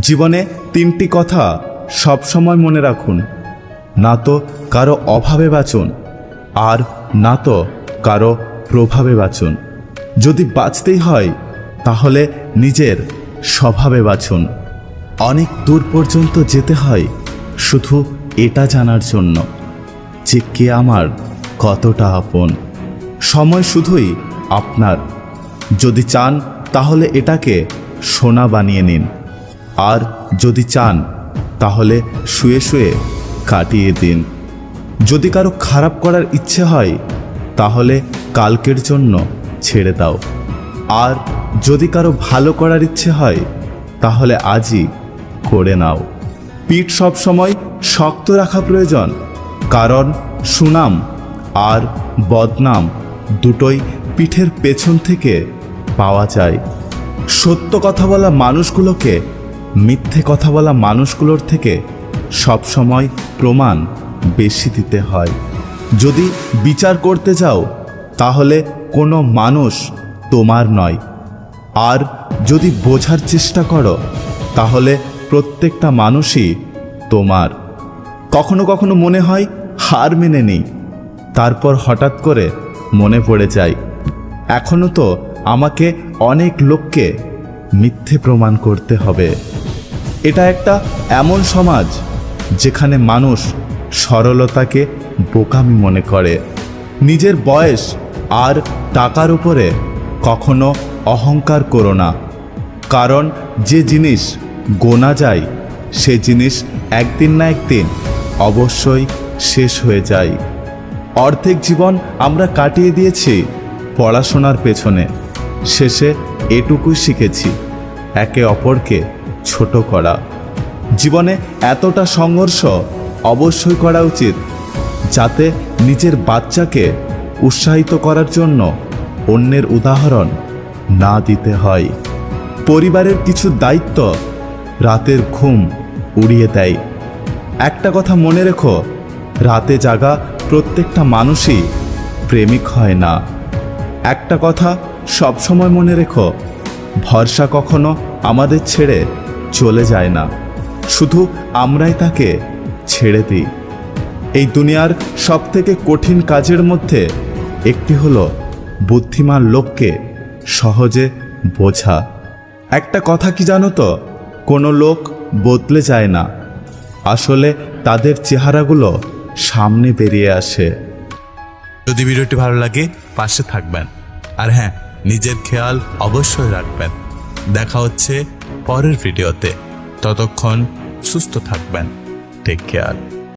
জীবনে তিনটি কথা সবসময় মনে রাখুন। না তো কারও অভাবে বাঁচুন, আর না তো কারও প্রভাবে বাঁচুন। যদি বাঁচতেই হয়, তাহলে নিজের স্বভাবে বাঁচুন। অনেক দূর পর্যন্ত যেতে হয় শুধু এটা জানার জন্য যে কে আমার কতটা আপন। সময় শুধুই আপনার। যদি চান, তাহলে এটাকে সোনা বানিয়ে নিন। আর যদি চান, তাহলে শুয়ে শুয়ে কাটিয়ে দিন। যদি কারও খারাপ করার ইচ্ছে হয়, তাহলে কালকের জন্য ছেড়ে দাও। আর যদি কারও ভালো করার ইচ্ছে হয়, তাহলে আজই করে নাও। পিঠ সবসময় শক্ত রাখা প্রয়োজন, কারণ সুনাম আর বদনাম দুটোই পিঠের পেছন থেকে পাওয়া যায়। সত্য কথা বলা মানুষগুলোকে মিথ্যে কথা বলা মানুষগুলোর থেকে সবসময় প্রমাণ বেশি দিতে হয়। যদি বিচার করতে যাও তাহলে কোনো মানুষ তোমার নয়। আর যদি বোঝার চেষ্টা করো, তাহলে প্রত্যেকটা মানুষই তোমার। কখনো কখনো মনে হয় হার মেনে নেই, তারপর হঠাৎ করে মনে পড়ে যায়। এখনও তো আমাকে অনেক লোককে মিথ্যে প্রমাণ করতে হবে। এটা একটা এমন সমাজ যেখানে মানুষ সরলতাকে বোকামি মনে করে। নিজের বয়স আর টাকার উপরে কখনো অহংকার করো না। কারণ যে জিনিস গোনা যায়, সে জিনিস একদিন না একদিন অবশ্যই শেষ হয়ে যায়। অর্ধেক জীবন আমরা কাটিয়ে দিয়েছি পড়াশোনার পেছনে। শেষে এটুকুই শিখেছি। একে অপরকে ছোট করা। জীবনে এতটা সংঘর্ষ অবশ্যই করা উচিত, যাতে নিজের বাচ্চাকে উৎসাহিত করার জন্য অন্যের উদাহরণ না দিতে হয়। পরিবারের কিছু দায়িত্ব রাতের ঘুম উড়িয়ে দেয়। একটা কথা মনে রেখো, রাতে জাগা প্রত্যেকটা মানুষই প্রেমিক হয় না। একটা কথা সবসময় মনে রেখো, ভরসা কখনো আমাদের ছেড়ে চলে যায় না। শুধু আমরাই তাকে ছেড়ে দিই। এই দুনিয়ার সবথেকে কঠিন কাজের মধ্যে একটি হলো বুদ্ধিমান লোককে সহজে বোঝা। একটা কথা কি জানো তো? কোনো লোক বদলে যায় না। আসলে তাদের চেহারাগুলো সামনে বেরিয়ে আসে। যদি ভিডিওটি ভালো লাগে, পাশে থাকবেন। আর হ্যাঁ নিজের খেয়াল অবশ্যই রাখবেন। দেখা হচ্ছে পরের ভিডিওতে। ততক্ষণ সুস্থ থাকবেন। Take care